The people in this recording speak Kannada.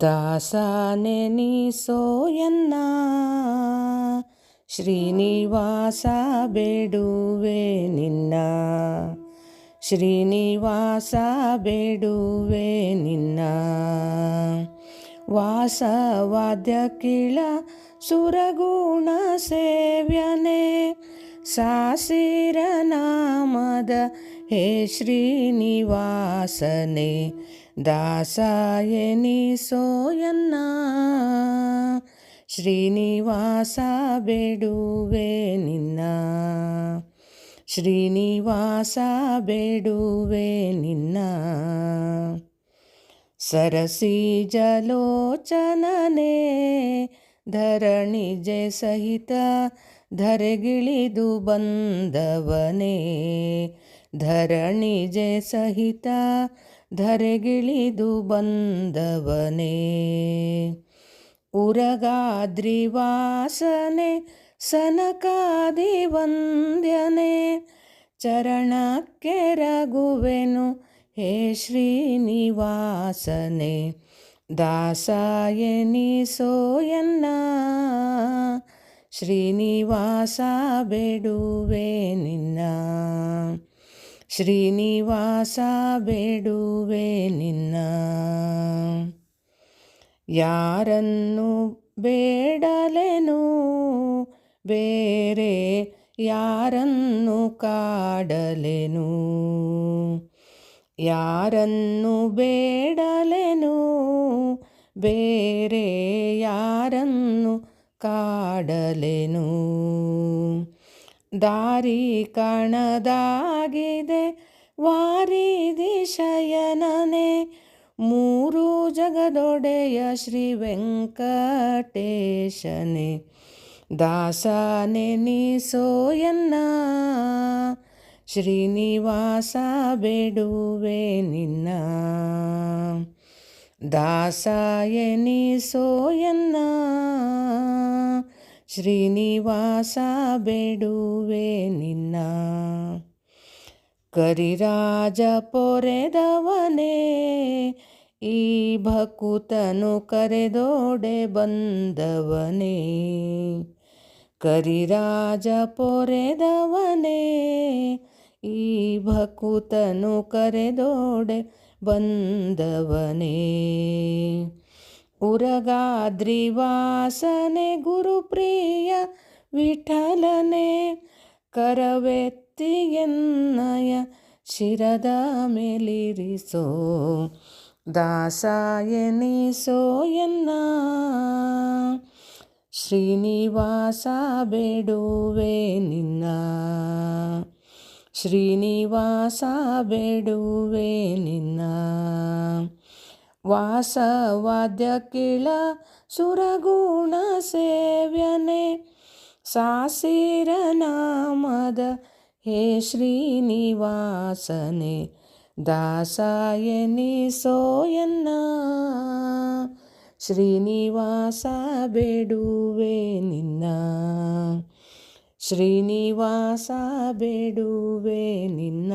ದಾಸನೆ ನೀಸೋಯನ್ನ ಶ್ರೀನಿವಾಸ ಬೇಡುವೆ ನಿನ್ನ ಶ್ರೀನಿವಾಸ ಬೇಡುವೆ ನಿನ್ನ. ವಾಸವಾದ್ಯ ಕೀಳ ಸುರಗುಣ ಸೇವ್ಯನೆ ಸಾಸಿರ ನಾಮದ ಹೇ ಶ್ರೀನಿವಾಸನೆ ದಾಸಾಯನಿ ಸೋಯನ್ನ ಶ್ರೀನಿವಾಸ ಬೇಡುವೆ ನಿನ್ನ ಶ್ರೀನಿವಾಸ ಬೇಡುವೆ ನಿನ್ನ ಸರಸಿ ಜಲೋಚನನೆ ಧರಣಿ ಜಯ ಸಹಿತ ಧರೆಗಿಳಿದು ಬಂದವನೇ ಧರಣಿ ಜಯ ಸಹಿತ ಧರೆಗಿಳಿದು ಬಂದವನೇ. ಉರಗಾದ್ರಿ ವಾಸನೆ ಸನಕಾದಿ ವಂದ್ಯನೆ. ಚರಣಕ್ಕೆ ರಘುವೆನು, ಹೇ ಶ್ರೀನಿವಾಸನೆ ಸೋಯನ್ನ ಶ್ರೀನಿವಾಸ ಬೇಡುವೆ ನಿನ್ನ. ಶ್ರೀನಿವಾಸ ಬೇಡುವೆ ನಿನ್ನ. ಯಾರನ್ನು ಬೇಡಲೆನು? ಬೇರೆ ಯಾರನ್ನು ಕಾಡಲೆನು? ಯಾರನ್ನು ಬೇಡಲೆನು? ಬೇರೆ ಯಾರನ್ನು ಕಾಡಲೆನು? ದಾರಿ ಕಾಣದಾಗಿದೆ, ವಾರಿ ದಿಶಯನನೆ. ಮೂರು ಜಗದೊಡೆಯ ಶ್ರೀ ವೆಂಕಟೇಶನೆ. ದಾಸನೆ ನೆನಿಸೋಯನ್ನ ಶ್ರೀನಿವಾಸ ಬೇಡುವೆ ನಿನ್ನ. ದಾಸಾಯನಿ ಸೋಯನ್ನ ಶ್ರೀನಿವಾಸ ಬೇಡುವೆ ನಿನ್ನ. ಕರಿರಾಜ ಪೊರೆದವನೇ, ಈ ಭಕುತನು ಕರೆದೋಡೆ ಬಂದವನೇ. ಕರಿರಾಜ ಪೊರೆದವನೇ, ಈ ಭಕುತನು ಕರೆದೋಡೆ ಬಂದವನೇ. ಉರಗಾದ್ರಿವಾಸನೆ ಗುರುಪ್ರಿಯ ವಿಠಲನೆ ಕರವೆತ್ತಿಯನ್ನಯ ಶಿರದ ಮೇಲಿರಿಸೋ. ದಾಸಾಯನಿಸೋ ಎನ್ನ. ಶ್ರೀನಿವಾಸ ಬೇಡುವೆ ನಿನ್ನ. ಶ್ರೀನಿವಾಸ ಬೇಡುವೆ ನಿನ್ನ. ವಾಸವಾದ್ಯ ಕಿಳ ಸುರಗುಣ ಸೇವ್ಯನೆ, ಸಾಸಿರ ನಾಮದ ಹೇ ಶ್ರೀನಿವಾಸನೆ ದಾಸಾಯನಿ ಸೋಯನ್ನ ಶ್ರೀನಿವಾಸ ಬೇಡುವೆ ನಿನ್ನ, ಶ್ರೀನಿವಾಸ ಬೇಡುವೆ ನಿನ್ನ.